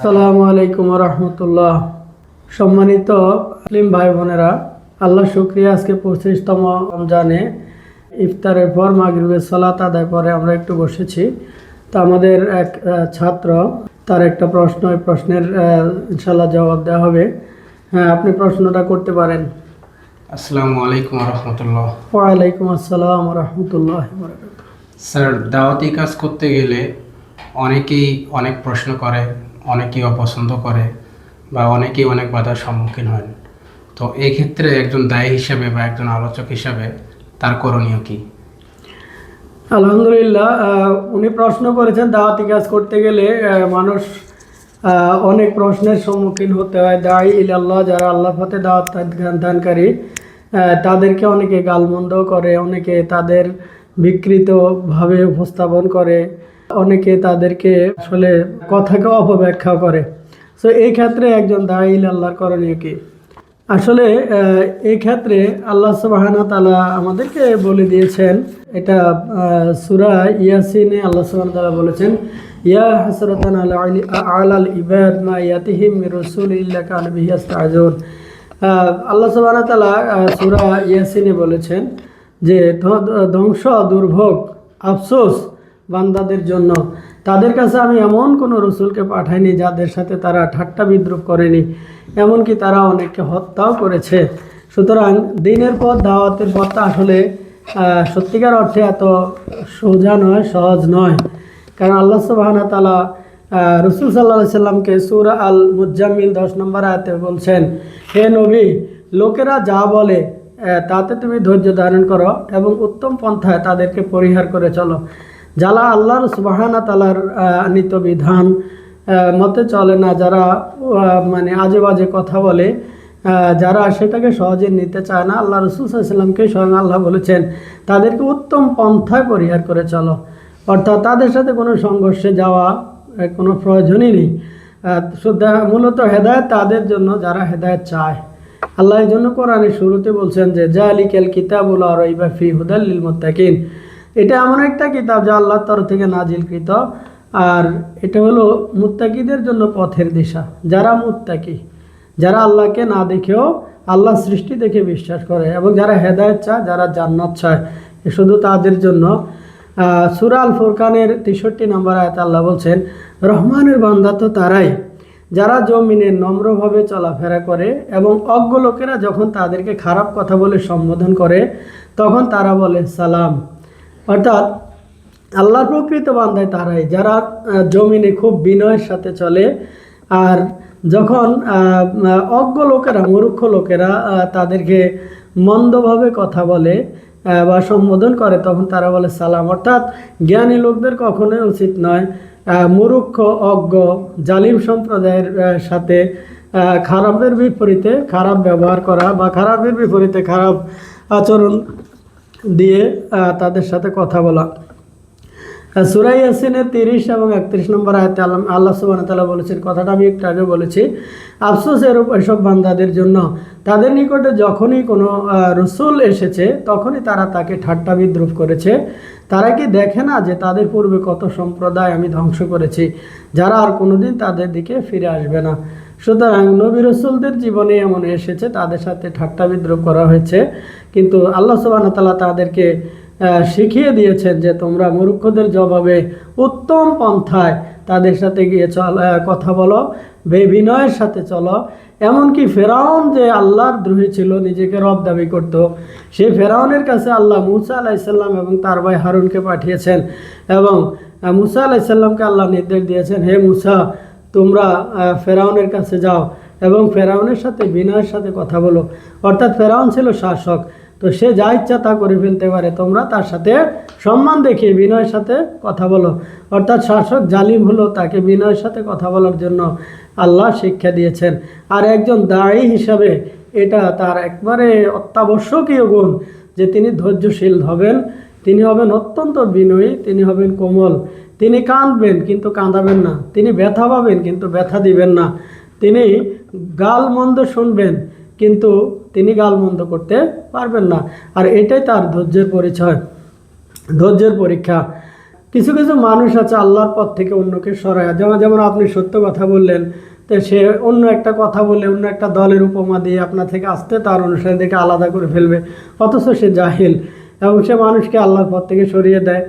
আসসালামু আলাইকুম রহমতুল্লাহ সম্মানিত মুসলিম ভাই বোনেরা আল্লাহ শুক্রিয়া। আজকে পঁচিশতম রমজানে ইফতারের পর মাগরিবের সালাত আদায় পরে আমরা একটু বসেছি। তো আমাদের এক ছাত্র তার একটা প্রশ্ন এই প্রশ্নের ইনশাল্লাহ জবাব দেওয়া হবে। হ্যাঁ আপনি প্রশ্নটা করতে পারেন। আসসালামু আলাইকুম রহমতুল্লাহ ওয়ালাইকুম আসসালাম রহমতুল্লাহ স্যার দাওয়াতি কাজ করতে গেলে অনেকেই অনেক প্রশ্ন করে। অনেকেই অপছন্দ করে বা অনেকেই অনেক বাধার সম্মুখীন হন। তো এই ক্ষেত্রে একজন দায়ী হিসাবে বা একজন আলোচক হিসাবে তার করণীয় কি? আলহামদুলিল্লাহ উনি প্রশ্ন করেছেন দাওয়াতি কাজ করতে গেলে মানুষ অনেক প্রশ্নের সম্মুখীন হতে হয়। দায়ী ইলাল্লাহ, যারা আল্লাহ পথে দাওয়াত দানকারী তাদেরকে অনেকে গালমন্দ করে, অনেকে তাদের বিকৃতভাবে উপস্থাপন করে। অনেকে তাদেরকে আসলে কথাকে অপব্যাখ্যা করে। সো এই ক্ষেত্রে একজন দায়ী আল্লাহর করণীয় কি? আসলে এই ক্ষেত্রে আল্লাহ সুবাহানা তালা আমাদেরকে বলে দিয়েছেন এটা সূরা ইয়াসিনে আল্লাহ সুবাহ তালা বলেছেন ইয়া হাসরাতান আলা আলি- ইবাদ মা ইয়াতিহিম রসুল রাসূলিল্লাহ কান বিহি ইস্তাজুন আহ, আল্লাহ তাআলা আহ, সূরা ইয়াসিনে বলেছেন যে ধ্বংস দুর্ভোগ আফসোস বান্দাদের জন্য। তাদের কাছে আমি এমন কোনো রসুলকে পাঠাইনি যাদের সাথে তারা ঠাট্টা বিদ্রুপ করেনি, এমনকি তারা অনেককে হত্যাও করেছে। সুতরাং দিনের পর দাওয়াতের পথটা আসলে সত্যিকার অর্থে এত সোজা নয়, সহজ নয়। কারণ আল্লাহ সুবাহানা তালা রসুল সাল্লাহ সাল্লামকে সুরা আল মুজাম্মিল দশ নম্বর আয়াতে বলছেন, হে নবী, লোকেরা যা বলে তাতে তুমি ধৈর্য ধারণ করো এবং উত্তম পন্থায় তাদেরকে পরিহার করে চলো। যারা আল্লাহর সুবাহানা তালার আনিত বিধান মতে চলে না, যারা মানে আজে বাজে কথা বলে যারা সেটাকে সহজে নিতে চায় না, আল্লাহ রসুল সাল্লামকে স্বয়ং আল্লাহ বলেছেন, তাদেরকে উত্তম পন্থায় পরিহার করে চলো। অর্থাৎ তাদের সাথে কোনো সংঘর্ষে যাওয়া কোনো প্রয়োজনই নেই। মূলত হেদায়ত তাদের জন্য, যারা হেদায়ত চায়। আল্লাহ এই জন্য কোরআনের শুরুতে বলছেন যে, জালিকেল কিতাবুল আরইবা ফি হুদাল্লিল মুত্তাকিন। এটা এমন একটা কিতাব যা আল্লাহর তরফ থেকে নাজিলকৃত। আর এটা হলো মুত্তাকিদের জন্য পথের দিশা। যারা মুত্তাকি, যারা আল্লাহকে না দেখেও আল্লাহ সৃষ্টি দেখে বিশ্বাস করে এবং যারা হেদায়ত চায়, যারা জান্নাত চায় শুধু তাদের জন্য। সুরাল ফুরকানের তেষট্টি নম্বর আয়াত আল্লাহ বলছেন, রহমানের বান্দা তো তারাই, যারা জমিনে নম্রভাবে চলাফেরা করে এবং অজ্ঞ লোকেরা যখন তাদেরকে খারাপ কথা বলে সম্বোধন করে, তখন তারা বলে, সালাম। অর্থাৎ আল্লাহর প্রকৃত বান্দায় তারাই, যারা জমিনে খুব বিনয়ের সাথে চলে আর যখন অজ্ঞ লোকেরা, মূর্খ লোকেরা তাদেরকে মন্দভাবে কথা বলে বা সম্বোধন করে, তখন তারা বলে সালাম। অর্থাৎ জ্ঞানী লোকদের কখনোই উচিত নয় মূর্খ, অজ্ঞ, জালিম সম্প্রদায়ের সাথে খারাপের বিপরীতে খারাপ ব্যবহার করা বা খারাপের বিপরীতে খারাপ আচরণ দিয়ে তাদের সাথে কথা বলা। সুরাই ইয়াসিনের তিরিশ এবং একত্রিশ নম্বর আয়তে আল্লাহ আল্লাহ সুবাহ তালা বলেছেন, কথাটা আমি একটু আগে বলেছি। আফসোস এর এসব বান্দাদের জন্য, তাদের নিকটে যখনই কোনো রসুল এসেছে, তখনই তারা তাকে ঠাট্টা বিদ্রুপ করেছে। তারা কি দেখে না যে তাদের পূর্বে কত সম্প্রদায় আমি ধ্বংস করেছি, যারা আর কোনোদিন তাদের দিকে ফিরে আসবে না? সুতরাং নবী রসুলদের জীবনে এমন এসেছে, তাদের সাথে ঠাট্টা বিদ্রুপ করা হয়েছে। কিন্তু আল্লাহ সুবাহ তালা তাদেরকে শিখিয়ে দিয়েছেন যে তোমরা মূর্খদের জবাবে উত্তম পন্থায় তাদের সাথে গিয়ে চল কথা বলো, বেবিনয়ের সাথে চলো। এমনকি ফেরাউন যে আল্লাহর দ্রোহী ছিল, নিজেকে রব দাবি করত সেই ফেরাউনের কাছে আল্লাহ মুসা আলাইসাল্লাম এবং তার ভাই হারুনকে পাঠিয়েছেন এবং মুসা আলাইসাল্লামকে আল্লাহ নির্দেশ দিয়েছেন, হে মুসা, তোমরা ফেরাউনের কাছে যাও এবং ফেরাউনের সাথে বিনয়ের সাথে কথা বলো। অর্থাৎ ফেরাউন ছিল শাসক। তো সে যা ইচ্ছা তা করে ফেলতে পারে। তোমরা তার সাথে সম্মান দেখিয়ে বিনয়ের সাথে কথা বলো। অর্থাৎ শাসক জালিম হলো তাকে বিনয়ের সাথে কথা বলার জন্য আল্লাহ শিক্ষা দিয়েছেন। আর একজন দায়ী হিসাবে এটা তার একবারে অত্যাবশ্যকীয় গুণ যে তিনি ধৈর্যশীল হবেন। তিনি হবেন অত্যন্ত বিনয়ী, তিনি হবেন কোমল। তিনি কাঁদবেন কিন্তু কাঁদাবেন না। তিনি ব্যথা পাবেন কিন্তু ব্যথা দিবেন না। তিনি গাল মন্দ শুনবেন। কিন্তু তিনি গাল মন্দ করতে পারবেন না। আর এটাই তার ধৈর্যের পরিচয়। ধৈর্যের পরীক্ষা। কিছু কিছু মানুষ আছে আল্লাহর পথ থেকে অন্যকে সরায়। যেমন যেমন আপনি সত্য কথা বললেন, তো সে অন্য একটা কথা বলে অন্য একটা দলের উপমা দিয়ে আপনার থেকে আসতে তার অনুসারীদেরকে আলাদা করে ফেলবে। অথচ সে জাহিল এবং সে মানুষকে আল্লাহর পথ থেকে সরিয়ে দেয়।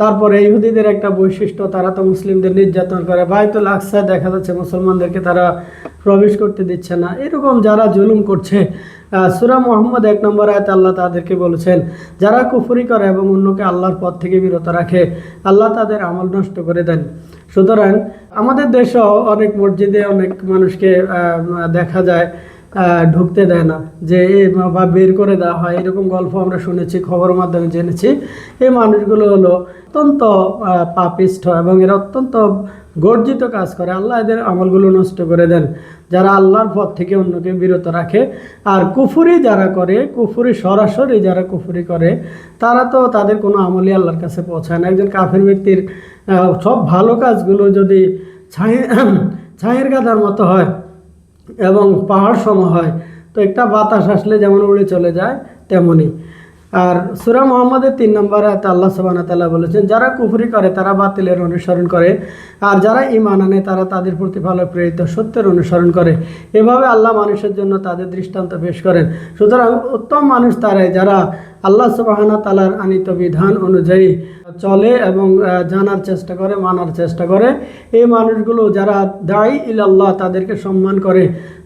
তারপরে ইহুদিদের একটা বৈশিষ্ট্য, তারা তো মুসলিমদের নির্যাতন করে। বাইতুল আকসা দেখা যাচ্ছে মুসলমানদেরকে তারা প্রবেশ করতে দিচ্ছে না। এরকম যারা জুলুম করছে সূরা মোহাম্মদ এক নম্বর আয়াতে আল্লাহ তাদেরকে বলেছেন, যারা কুফরি করে এবং অন্যকে আল্লাহর পথ থেকে বিরত রাখে, আল্লাহ তাদের আমল নষ্ট করে দেন। সুতরাং আমাদের দেশেও অনেক মসজিদে অনেক মানুষকে দেখা যায় ঢুকতে দেয় না। যে বা, বের করে দেওয়া হয়। এরকম গল্প আমরা শুনেছি খবরের মাধ্যমে জেনেছি। এই মানুষগুলো হলো অত্যন্ত পাপিষ্ঠ এবং এরা অত্যন্ত গর্জিত কাজ করে। আল্লাহ এদের আমলগুলো নষ্ট করে দেন, যারা আল্লাহর পথ থেকে অন্যকে বিরত রাখে। আর কুফুরি যারা করে, কুফুরি সরাসরি যারা কুফুরি করে, তারা তো তাদের কোনো আমলই আল্লাহর কাছে পৌঁছায় না। একজন কাফের ব্যক্তির সব ভালো কাজগুলো যদি ছায়ে ছায়ের গাদার মতো হয় এবং পাহাড় সম হয়। তো একটা বাতাস আসলে যেমন উড়ে চলে যায় তেমনই আর সুরা মোহাম্মদের তিন নম্বর আয়াতে আল্লাহ ওয়া তাআলা বলেছেন, যারা কুফরি করে, তারা বাতিলের অনুসরণ করে। আর যারা ইমান আনে, তারা তাদের প্রতিফলে প্রেরিত সত্যের অনুসরণ করে। এভাবে আল্লাহ মানুষের জন্য তাদের দৃষ্টান্ত পেশ করেন। সুতরাং উত্তম মানুষ তারাই যারা আল্লাহ সুবহানাহু তালার আনিত বিধান অনুযায়ী চলে এবং জানার চেষ্টা করে, মানার চেষ্টা করে। এই মানুষগুলো যারা দায়ী ইল আল্লাহ তাদেরকে সম্মান করে,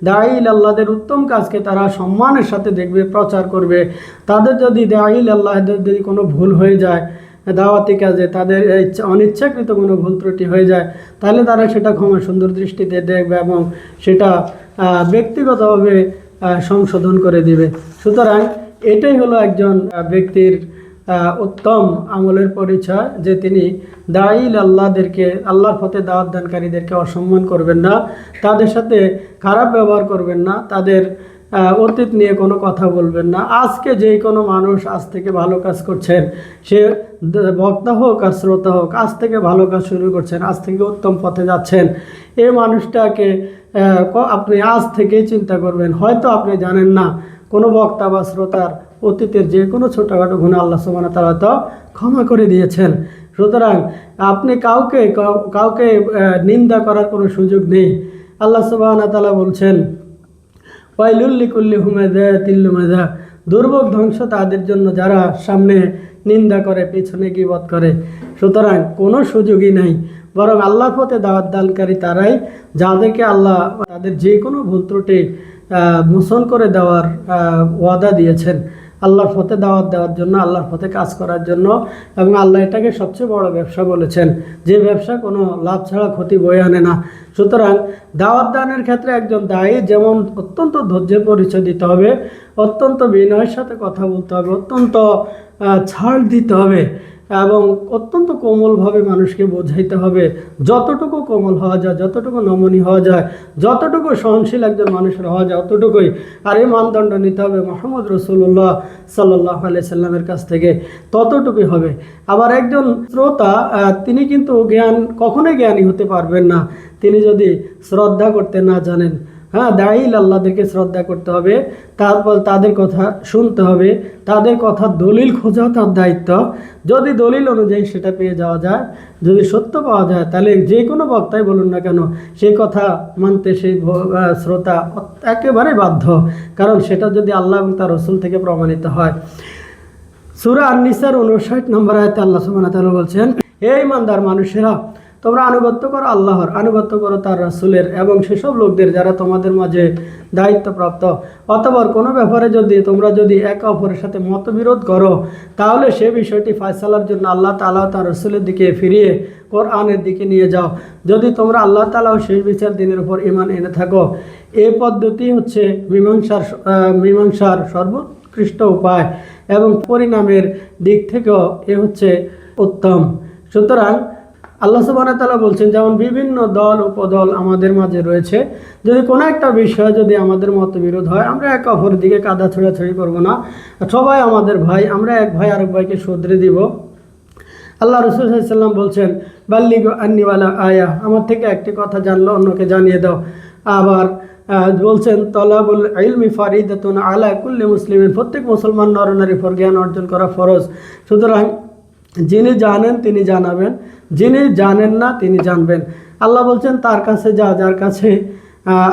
দায়ী ইল আল্লাহদের উত্তম কাজকে তারা সম্মানের সাথে দেখবে, প্রচার করবে। তাদের যদি দায়ী ইল আল্লাহদের যদি কোনো ভুল হয়ে যায়, দাওয়াতি কাজে তাদের অনিচ্ছাকৃত কোনো ভুল ত্রুটি হয়ে যায়, তাহলে তারা সেটা ক্ষমা সুন্দর দৃষ্টিতে দেখবে এবং সেটা ব্যক্তিগতভাবে সংশোধন করে দিবে। সুতরাং এটাই হলো একজন ব্যক্তির উত্তম আমলের পরিচয় যে তিনি দাইল আল্লাহদেরকে, আল্লাহর পথে দাওয়াত দানকারীদেরকে অসম্মান করবেন না, তাদের সাথে খারাপ ব্যবহার করবেন না, তাদের অতীত নিয়ে কোনো কথা বলবেন না। আজকে যে কোনো মানুষ আজ থেকে ভালো কাজ করছেন, সে বক্তা হোক আর শ্রোতা হোক, আজ থেকে ভালো কাজ শুরু করছেন, আজ থেকে উত্তম পথে যাচ্ছেন এই মানুষটাকে আপনি আজ থেকেই চিন্তা করবেন, হয়তো আপনি জানেন না কোনো বক্তা বা শ্রোতার অতীতের যে কোনো ছোটোখাটো গুণে আল্লাহ সুবাহ তারা তো ক্ষমা করে দিয়েছেন। সুতরাং আপনি কাউকে কাউকে নিন্দা করার কোনো সুযোগ নেই। আল্লাহ সুবাহ তালা বলছেন ওয়াইলুল্লি কুল্লি হুমেদা তিল্লু মেদা দুর্ভোগ, ধ্বংস তাদের জন্য যারা সামনে নিন্দা করে, পেছনে গিবত করে। সুতরাং কোনো সুযোগই নাই। বরং আল্লাহর পথে দাওয়াত দানকারী তারাই, যাদেরকে আল্লাহ, তাদের যে কোনো ভুল ত্রুটি মোচন করে দেওয়ার ওয়াদা দিয়েছেন। আল্লাহর পথে দাওয়াত দেওয়ার জন্য, আল্লাহর পথে কাজ করার জন্য এবং আল্লাহ এটাকে সবচেয়ে বড় ব্যবসা বলেছেন। যে ব্যবসা কোনো লাভ ছাড়া ক্ষতি বয়ে আনে না। সুতরাং দাওয়াত দানের ক্ষেত্রে একজন দায়ী যেমন অত্যন্ত ধৈর্যের পরিচয় দিতে হবে, অত্যন্ত বিনয়ের সাথে কথা বলতে হবে, অত্যন্ত ছাড় দিতে হবে। এবং অত্যন্ত কোমলভাবে মানুষকে বোঝাইতে হবে। যতটুকু কোমল হওয়া যায়, যতটুকু নমনী হওয়া যায়, যতটুকু সহনশীল একজন মানুষের হওয়া যায়, অতটুকুই। আর এই মানদণ্ড নিতে হবে মোহাম্মদ রসুল্লাহ সাল্লাহ আলিয়া সাল্লামের কাছ থেকে। ততটুকুই হবে। আবার একজন শ্রোতা তিনি কিন্তু জ্ঞান, কখনোই জ্ঞানী হতে পারবেন না। তিনি যদি শ্রদ্ধা করতে না জানেন হ্যাঁ দায়ীল আল্লাহদেরকে শ্রদ্ধা করতে হবে, তারপর তাদের কথা শুনতে হবে, তাদের কথা দলিল খোঁজাও তার দায়িত্ব। যদি দলিল অনুযায়ী সেটা পেয়ে যাওয়া যায়, যদি সত্য পাওয়া যায়, তাহলে যে কোনো বক্তাই বলুন না কেন সেই কথা মানতে সেই শ্রোতা একেবারে বাধ্য, কারণ সেটা যদি আল্লাহ এবং তার রসুল থেকে প্রমাণিত হয়। সুরা আননিসার উনষাট নম্বর আয়তে আল্লাহ তাআলা বলছেন, হে ইমানদার মানুষেরা তোমরা আনুগত্য করো আল্লাহর, আনুগত্য করো তার রাসূলের এবং সেসব লোকদের যারা তোমাদের মাঝে দায়িত্বপ্রাপ্ত। অথবা কোনো ব্যাপারে যদি তোমরা যদি একে অপরের সাথে মতবিরোধ করো, তাহলে সে বিষয়টি ফয়সালার জন্য আল্লাহ তাআলা ও তার রসুলের দিকে ফিরিয়ে কোরআনের দিকে নিয়ে যাও। যদি তোমরা আল্লাহ তাআলা ও শেষ বিচার দিনের উপর ইমান এনে থাকো এই পদ্ধতি হচ্ছে মীমাংসার মীমাংসার সর্বোৎকৃষ্ট উপায় এবং পরিণামের দিক থেকেও এ হচ্ছে উত্তম। সুতরাং আল্লাহ সুবহানাহু তালা বলছেন, যেমন বিভিন্ন দল, উপদল আমাদের মাঝে রয়েছে, যদি কোনো একটা বিষয় যদি আমাদের মতবিরোধ হয়, আমরা এক অপরের দিকে কাদা ছোড়াছড়ি করব না। সবাই আমাদের ভাই, আমরা এক ভাই আরেক ভাইকে শুধরে দিব। আল্লাহ রসুল সাল্লাম বলছেন, বাল্লিগ আন্নিওয়ালা আয়া, আমার থেকে একটি কথা জানলো, অন্যকে জানিয়ে দাও। আবার বলছেন, তলাবুল ইলমি ফারিদাতুন আলা কুল্লি মুসলিমের প্রত্যেক মুসলমান নরনারীর উপর জ্ঞান অর্জন করা ফরজ। সুতরাং যিনি জানেন, তিনি জানাবেন। যিনি জানেন না, তিনি জানবেন। আল্লাহ বলছেন, তার কাছে যা, যার কাছে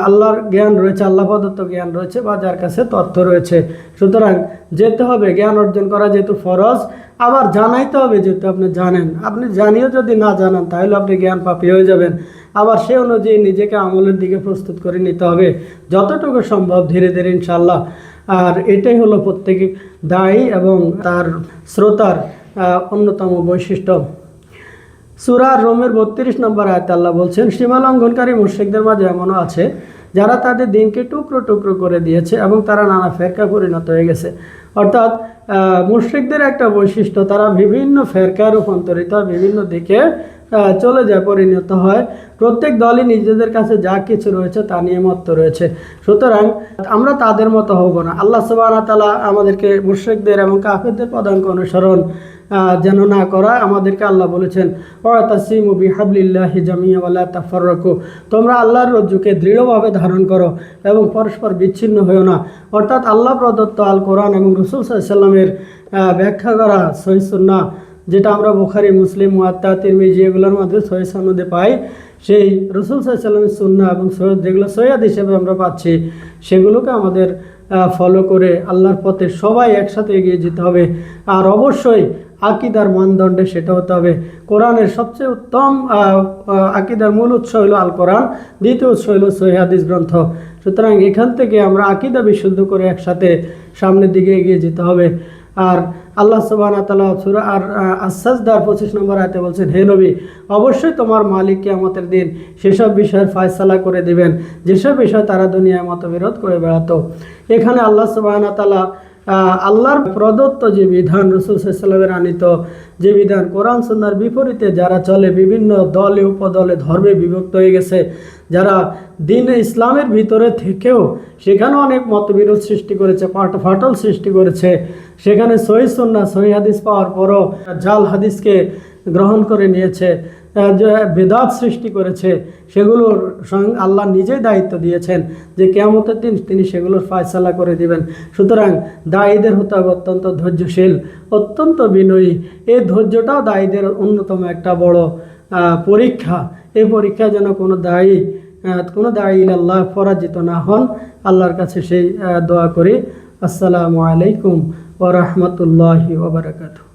আল্লাহর জ্ঞান রয়েছে, আল্লাহ প্রদত্ত জ্ঞান রয়েছে বা যার কাছে তথ্য রয়েছে। সুতরাং যেতে হবে, জ্ঞান অর্জন করা যেহেতু ফরজ। আবার জানাইতে হবে, যেহেতু আপনি জানেন। আপনি জানিও যদি না জানান, তাহলে আপনি জ্ঞান পাপি হয়ে যাবেন। আবার সে অনুযায়ী নিজেকে আমলের দিকে প্রস্তুত করে নিতে হবে। যতটুকু সম্ভব ধীরে ধীরে ইনশাল্লাহ আর এটাই হলো প্রত্যেক দায়ী এবং তার শ্রোতার অন্যতম বৈশিষ্ট্য। সুরা রোমের বত্রিশ নম্বর আয়াত আল্লাহ বলছেন, সীমা লঙ্ঘনকারী মুশ্রিকদের মাঝে এমনও আছে, যারা তাদের দিনকে টুকরো টুকরো করে দিয়েছে এবং তারা নানা ফেরকা পরিণত হয়ে গেছে। অর্থাৎ মুশ্রিকদের একটা বৈশিষ্ট্য, তারা বিভিন্ন ফেরকায় রূপান্তরিত বিভিন্ন দিকে চলে যায়, পরিণত হয়। প্রত্যেক দলই নিজেদের কাছে যা কিছু রয়েছে তা নিয়ে মত রয়েছে। সুতরাং, আমরা তাদের মতো হব না। আল্লাহ সুবাহ তালা আমাদেরকে মুশ্রিকদের এবং কাফেরদের পদাঙ্ক অনুসরণ যেন না করা, আমাদেরকে আল্লাহ বলেছেন ওয়াতাসিমু বিহাবলিল্লাহি জামিয়া ওয়ালা তাফাররাকু। তোমরা আল্লাহর রজ্জুকে দৃঢ়ভাবে ধারণ করো এবং পরস্পর বিচ্ছিন্ন হয়েও না। অর্থাৎ আল্লাহ প্রদত্ত আল কোরআন এবং রসুল সাল্লামের ব্যাখ্যা করা সহিসুন্না যেটা আমরা বুখারি, মুসলিম, মুয়াত্তা, তিরমিজি এগুলোর মধ্যে সহি পাই। সেই রসুল সাল্লামের সুন্না এবং সৈয়দ যেগুলো সৈয়দ হিসেবে আমরা পাচ্ছি, সেগুলোকে আমাদের ফলো করে আল্লাহর পথে সবাই একসাথে এগিয়ে যেতে হবে। আর অবশ্যই আকিদার মানদণ্ডে সেটা হতে হবে। কোরআনের সবচেয়ে উত্তম আকিদার মূল উৎস হলো আল কোরআন দ্বিতীয় উৎস হলো সহিহাদিস গ্রন্থ। সুতরাং এখান থেকে আমরা আকিদা বিশুদ্ধ করে একসাথে সামনের দিকে এগিয়ে যেতে হবে। আর আল্লাহ সুবাহ তালা সুরা আর আসাজদার পঁচিশ নম্বর আয়তে বলছেন, হে নবী, অবশ্যই তোমার মালিককে আমাদের দিন সেসব বিষয়ের ফায়সালা করে দিবেন। যেসব বিষয় তারা দুনিয়ায় মতবিরোধ করে বেড়াতো। এখানে আল্লাহ সুবাহ তালা আল্লাহর প্রদত্ত যে বিধান রসুল সাল্লামের আনিত যে বিধান কোরআন সন্ন্যার বিপরীতে যারা চলে, বিভিন্ন দলে, উপদলে, ধর্মে বিভক্ত হয়ে গেছে, যারা দিন ইসলামের ভিতরে থেকেও সেখানে অনেক মতবিরোধ সৃষ্টি করেছে, পাট ফাটল সৃষ্টি করেছে, সেখানে সহি সন্না সহি হাদিস পাওয়ার পরও জাল হাদিসকে গ্রহণ করে নিয়েছে। বেদাত সৃষ্টি করেছে, সেগুলোর স্বয়ং আল্লাহ নিজেই দায়িত্ব দিয়েছেন যে কেয়ামতের দিন তিনি সেগুলোর ফায়সালা করে দিবেন। সুতরাং দায়ীদের হতে হবে অত্যন্ত ধৈর্যশীল, অত্যন্ত বিনয়ী। এই ধৈর্যটাও দায়ীদের অন্যতম একটা বড় পরীক্ষা। এই পরীক্ষা যেন কোনো দায়ী কোনো দায়ী আল্লাহ পরাজিত না হন, আল্লাহর কাছে সেই দোয়া করি। আসসালামু আলাইকুম ওরহমতুল্লাহি ওবরাকাতু